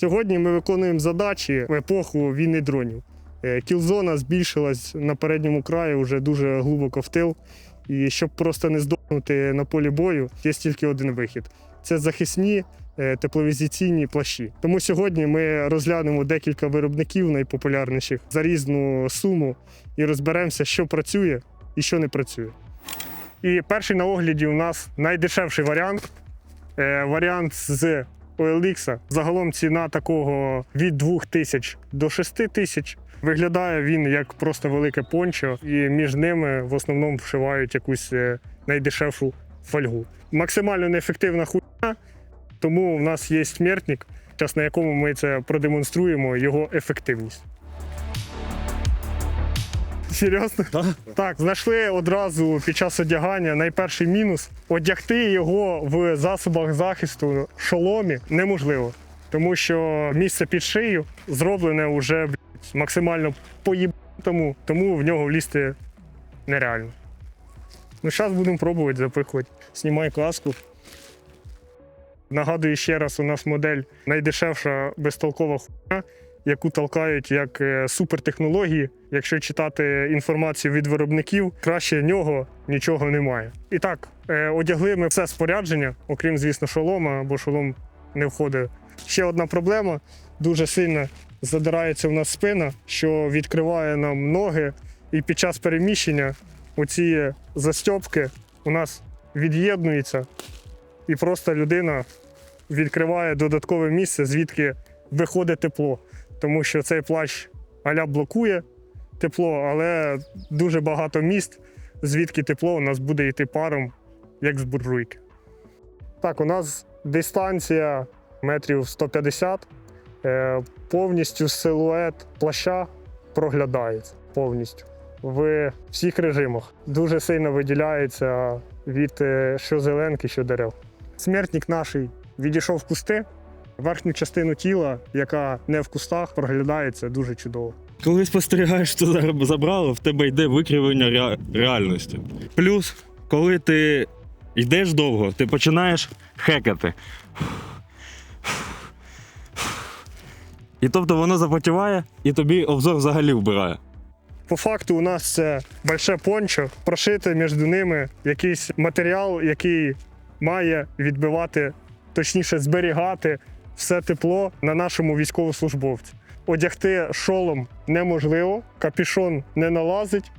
Сьогодні ми виконуємо задачі в епоху війни дронів. Е, Кілзона збільшилась на передньому краї вже дуже глибоко в тил. І щоб просто не здохнути на полі бою, є тільки один вихід: це захисні е, тепловізаційні плащі. Тому сьогодні ми розглянемо декілька виробників найпопулярніших за різну суму і розберемося, що працює і що не працює. І перший на огляді у нас найдешевший варіант. Е, варіант з OLX. Загалом ціна такого від 2000 до 6000. Виглядає він як просто велике пончо, і між ними в основному вшивають якусь е, найдешевшу фольгу. Максимально неефективна хуйня, тому в нас є смертник, час на якому ми це продемонструємо його ефективність. Серйозно? Так, знайшли одразу під час одягання найперший мінус. Одягти його в засобах захисту шоломі неможливо, тому що місце під шию зроблене вже блядь, максимально поїбаному, тому в нього влізти нереально. Ну, зараз будемо пробувати запихувати. Знімай каску. Нагадую ще раз, у нас модель найдешевша безтолкова хуйня, яку толкають як е, супертехнології. Якщо читати інформацію від виробників, краще нього нічого немає. І так, е, одягли ми все спорядження, окрім, звісно, шолома, бо шолом не входить. Ще одна проблема: дуже сильно задирається в нас спина, що відкриває нам ноги, і під час переміщення оці застьопки у нас від'єднуються, і просто людина відкриває додаткове місце, звідки виходить тепло. Тому що цей плащ аля блокує тепло, але дуже багато міст, звідки тепло у нас буде йти паром, як з буржуйки. Так, у нас дистанція метрів 150. Е, повністю силует плаща проглядається повністю в всіх режимах. Дуже сильно виділяється від е, що зеленки, що дерев. Смертник наш відійшов в кусти. Верхню частину тіла, яка не в кустах, проглядається дуже чудово. Коли спостерігаєш, що за- забрало, в тебе йде викривлення ре- реальності. Плюс, коли ти йдеш довго, ти починаєш хекати. І тобто воно запотіває, і тобі обзор взагалі вбирає. По факту, у нас це больше пончо, прошити між ними якийсь матеріал, який має відбивати, точніше, зберігати все тепло на нашому військовослужбовці. Одягти шолом неможливо, капішон не налазить,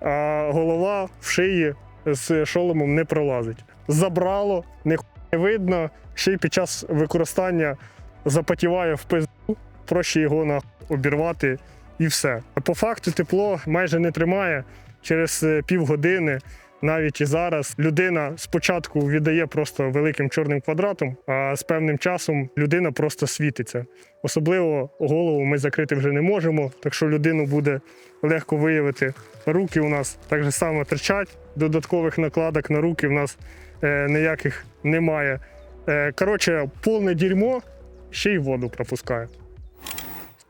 а голова в шиї з шоломом не пролазить. Забрало, не видно, ще й під час використання запотіває в пизду, проще його на обірвати і все. По факту тепло майже не тримає через е, півгодини. Навіть і зараз людина спочатку віддає просто великим чорним квадратом, а з певним часом людина просто світиться. Особливо голову ми закрити вже не можемо, так що людину буде легко виявити. Руки у нас так само терчать, додаткових накладок на руки в нас е, ніяких немає. Е, коротше, повне дерьмо ще й воду пропускає.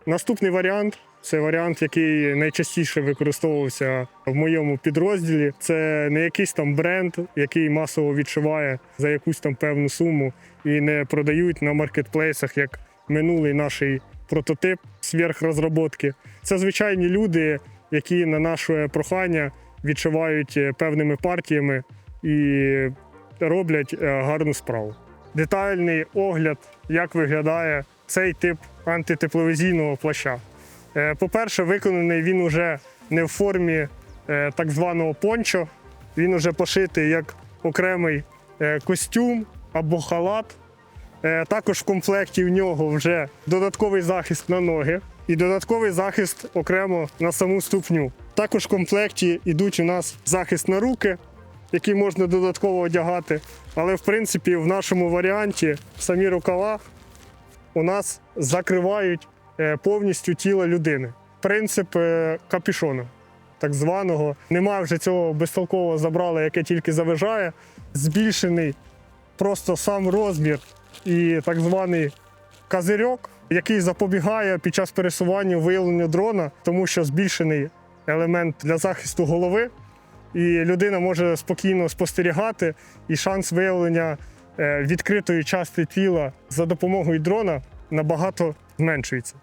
Наступний варіант це варіант, який найчастіше використовувався в моєму підрозділі. Це не якийсь там бренд, який масово відшиває за якусь там певну суму і не продають на маркетплейсах як минулий наш прототип сверхрозробки. Це звичайні люди, які на наше прохання відшивають е, певними партіями і роблять е, гарну справу. Детальний огляд, як виглядає цей тип антитепловізійного плаща. Е, По-перше, виконаний він уже не в формі е, так званого пончо. Він уже пошитий як окремий е, костюм або халат. Також в комплекті в нього вже додатковий захист на ноги і додатковий захист окремо на саму ступню. Також в комплекті йдуть у нас захист на руки, який можна додатково одягати. Але в принципі в нашому варіанті самі рукава у нас закривають повністю тіло людини. Принцип е, капюшона, так званого. Немає вже цього безтолкового забрала, яке тільки заважає. Збільшений просто сам розмір і так званий козирьок, який запобігає під час пересування виявленню дрона, тому що збільшений елемент для захисту голови, і людина може спокійно спостерігати, і шанс виявлення е, відкритої частини тіла за допомогою дрона набагато зменшується.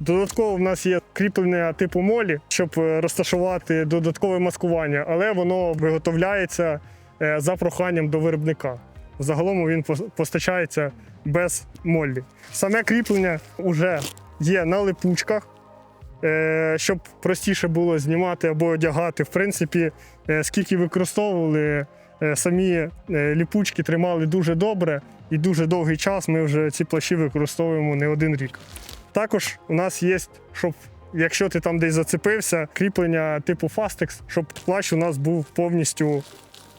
Додатково в нас є кріплення типу молі, щоб е, розташувати додаткове маскування, але воно виготовляється е, за проханням до виробника. Загалом він постачається без моллі. Саме кріплення вже є на липучках, е, щоб простіше було знімати або одягати. В принципі, скільки використовували, самі ліпучки тримали дуже добре і дуже довгий час. Ми вже ці плащі використовуємо не один рік. Також у нас є, щоб якщо ти там десь зацепився, кріплення типу Fastex, щоб плащ у нас був повністю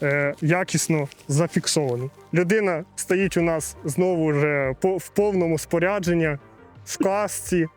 е, якісно зафіксований. Людина стоїть у нас знову вже по- в повному спорядженні, в касці,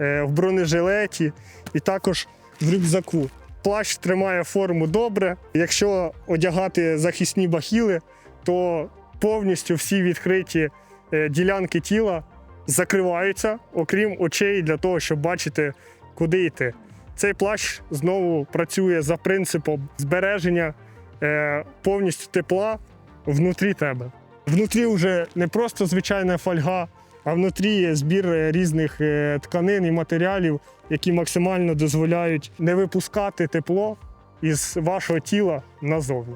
е, в бронежилеті і також в рюкзаку. Плащ тримає форму добре. Якщо одягати захисні бахіли, то повністю всі відкриті е, ділянки тіла закриваються, окрім очей, для того, щоб бачити, куди йти. Цей плащ знову працює за принципом збереження е, повністю тепла внутрі тебе. Внутрі вже не просто звичайна фольга, а внутрі є збір е, різних е, тканин і матеріалів, які максимально дозволяють не випускати тепло із вашого тіла назовні.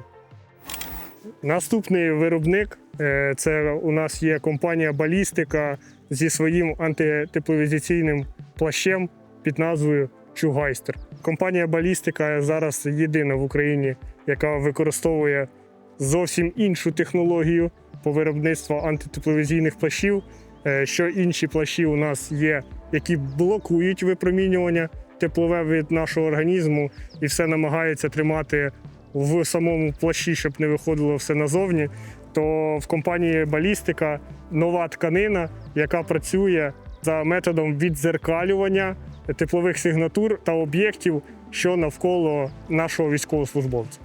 Наступний виробник е, це у нас є компанія Балістика зі своїм антитепловізаційним плащем під назвою Чугайстер. Компанія Балістика зараз єдина в Україні, яка використовує зовсім іншу технологію по виробництву антитепловізійних плащів. Е, Що інші плащі у нас є, які блокують випромінювання теплове від нашого організму, і все намагається тримати в самому плащі, щоб не виходило все назовні. То в компанії Балістика нова тканина, яка працює за методом віддзеркалювання теплових сигнатур та об'єктів, що навколо нашого військовослужбовця.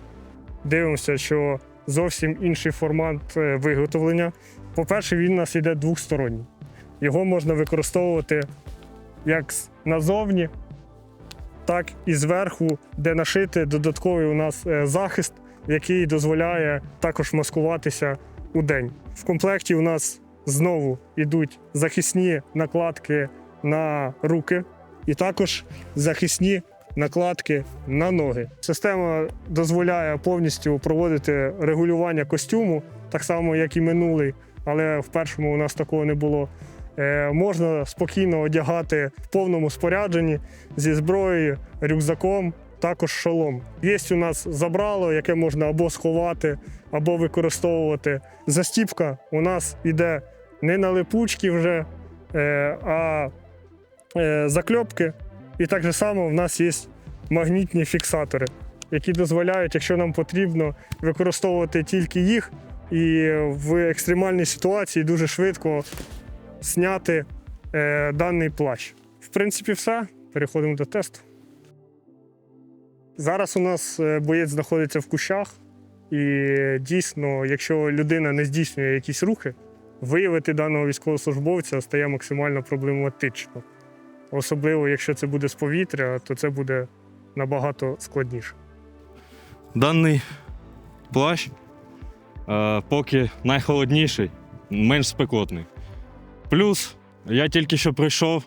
Дивимося, що зовсім інший формат е, виготовлення. По-перше, він у нас іде двохсторонній. Його можна використовувати як назовні, так і зверху, де нашити додатковий у нас е, захист, який дозволяє також маскуватися у день. В комплекті у нас знову йдуть захисні накладки на руки і також захисні накладки на ноги. Система дозволяє повністю проводити регулювання костюму, так само, як і минулий, але в першому у нас такого не було. Е, можна спокійно одягати в повному спорядженні зі зброєю, рюкзаком, також шолом. Є у нас забрало, яке можна або сховати, або використовувати. Застіпка у нас іде не на липучки вже, е, а е, закльопки. І так же само в нас є магнітні фіксатори, які дозволяють, якщо нам потрібно, використовувати тільки їх і в екстремальній ситуації дуже швидко зняти е, даний плащ. В принципі, все. Переходимо до тесту. Зараз у нас е, боєць знаходиться в кущах, і дійсно, якщо людина не здійснює якісь рухи, виявити даного військовослужбовця стає максимально проблематично. Особливо, якщо це буде з повітря, то це буде набагато складніше. Даний плащ е, поки найхолодніший, менш спекотний. Плюс я тільки що прийшов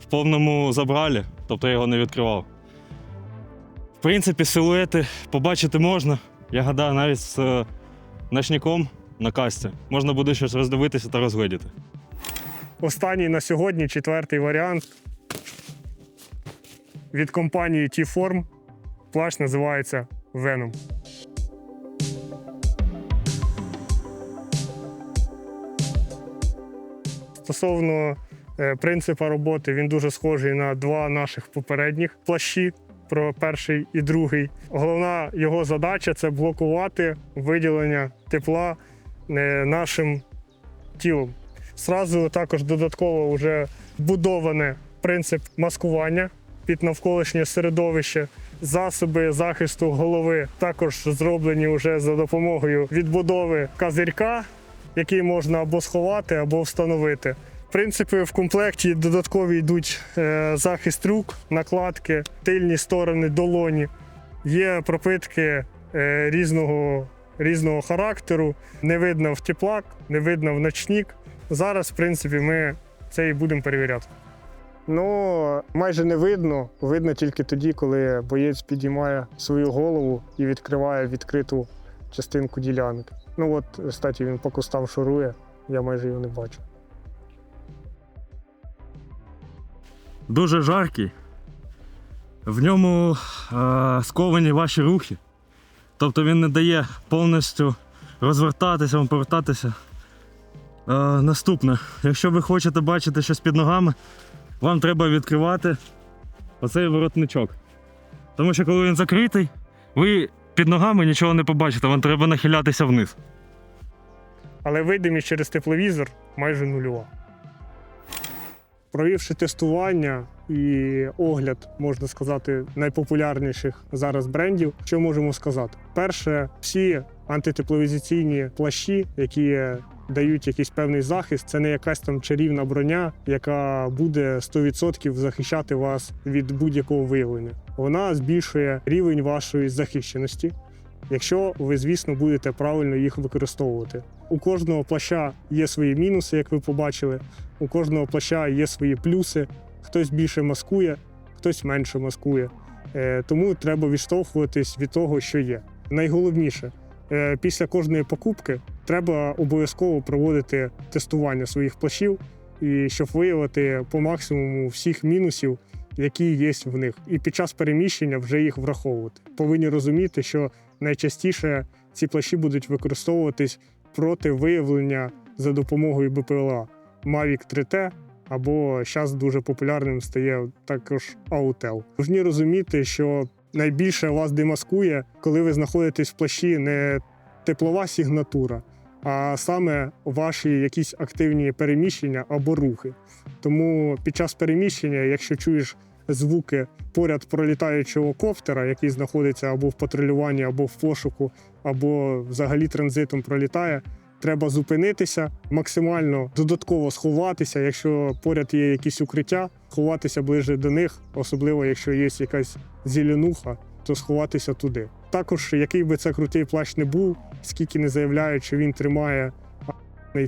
в повному забралі, тобто я його не відкривав. В принципі, силуети побачити можна. Я гадаю, навіть з е, ночником на касті можна буде щось роздивитися та розгледіти. Останній на сьогодні четвертий варіант від компанії T-Form. Плащ називається Venom. Стосовно е, принципу роботи, він дуже схожий на два наших попередніх плащі. Про перший і другий. Головна його задача це блокувати виділення тепла е, нашим тілом. Зразу також додатково вже вбудоване принцип маскування під навколишнє середовище. Засоби захисту голови також зроблені вже за допомогою відбудови казирка, який можна або сховати, або встановити. В принципі, в комплекті додаткові йдуть е, захист рук, накладки, тильні сторони долоні. Є пропитки е, різного, різного характеру. Не видно в теплак, не видно в ночник. Зараз, в принципі, ми це і будемо перевіряти. Ну, майже не видно. Видно тільки тоді, коли боєць підіймає свою голову і відкриває відкриту частинку ділянки. Ну от, кстати, він по кустам шурує, я майже його не бачу. Дуже жаркий. В ньому е, сковані ваші рухи. Тобто він не дає повністю розвертатися, повертатися. Е, наступне, якщо ви хочете бачити щось під ногами, вам треба відкривати оцей воротничок. Тому що коли він закритий, ви під ногами нічого не побачите, вам треба нахилятися вниз. але видимість через тепловізор майже нульова. Провівши тестування і огляд, можна сказати, найпопулярніших зараз брендів, що можемо сказати? Перше, всі антитепловізаційні плащі, які дають якийсь певний захист, це не якась там чарівна броня, яка буде 100% захищати вас від будь-якого виявлення. Вона збільшує рівень вашої захищеності, якщо ви, звісно, будете правильно їх використовувати. У кожного плаща є свої мінуси, як ви побачили. У кожного плаща є свої плюси. Хтось більше маскує, хтось менше маскує. Е, Тому треба відштовхуватись від того, що є. Найголовніше, е, після кожної покупки треба обов'язково проводити тестування своїх плащів, і щоб виявити по максимуму всіх мінусів, які є в них. І під час переміщення вже їх враховувати. Повинні розуміти, що найчастіше ці плащі будуть використовуватись проти виявлення за допомогою БПЛА Mavic 3T, або зараз дуже популярним стає також Autel. Повинні розуміти, що найбільше вас демаскує, коли ви знаходитесь в плащі не теплова сигнатура, а саме ваші якісь активні переміщення або рухи. Тому під час переміщення, якщо чуєш звуки поряд пролітаючого коптера, який знаходиться або в патрулюванні, або в пошуку, або взагалі транзитом пролітає, треба зупинитися, максимально додатково сховатися, якщо поряд є якісь укриття, ховатися ближче до них, особливо якщо є якась зеленуха, то сховатися туди. Також, який би це крутий плащ не був, скільки не заявляють, що він тримає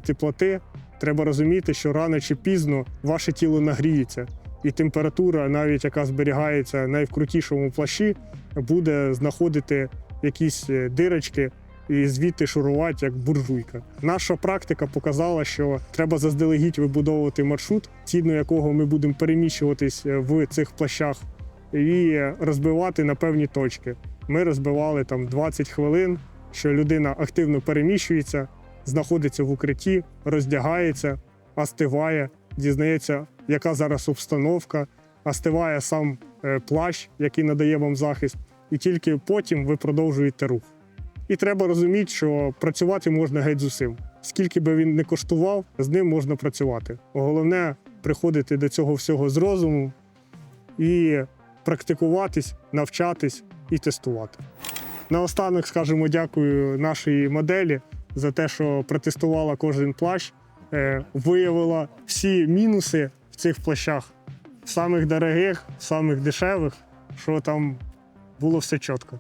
теплоти, треба розуміти, що рано чи пізно ваше тіло нагріється, і температура, навіть яка зберігається найвкрутішому плащі, буде знаходити якісь е, дирочки і звідти шурувати як буржуйка. Наша практика показала, що треба заздалегідь вибудовувати маршрут, згідно якого ми будемо переміщуватись е, в цих плащах і розбивати на певні точки. Ми розбивали там 20 хвилин, що людина активно переміщується, знаходиться в укритті, роздягається, остиває, дізнається, яка зараз обстановка, остиває сам е, плащ, який надає вам захист, і тільки потім ви продовжуєте рух. І треба розуміти, що працювати можна геть з усім. Скільки би він не коштував, з ним можна працювати. Головне приходити до цього всього з розуму і практикуватись, навчатись і тестувати. Наостанок скажемо дякую нашій моделі за те, що протестувала кожен плащ, е, виявила всі мінуси в цих плащах, самих дорогих, самих дешевих, що там було все чітко.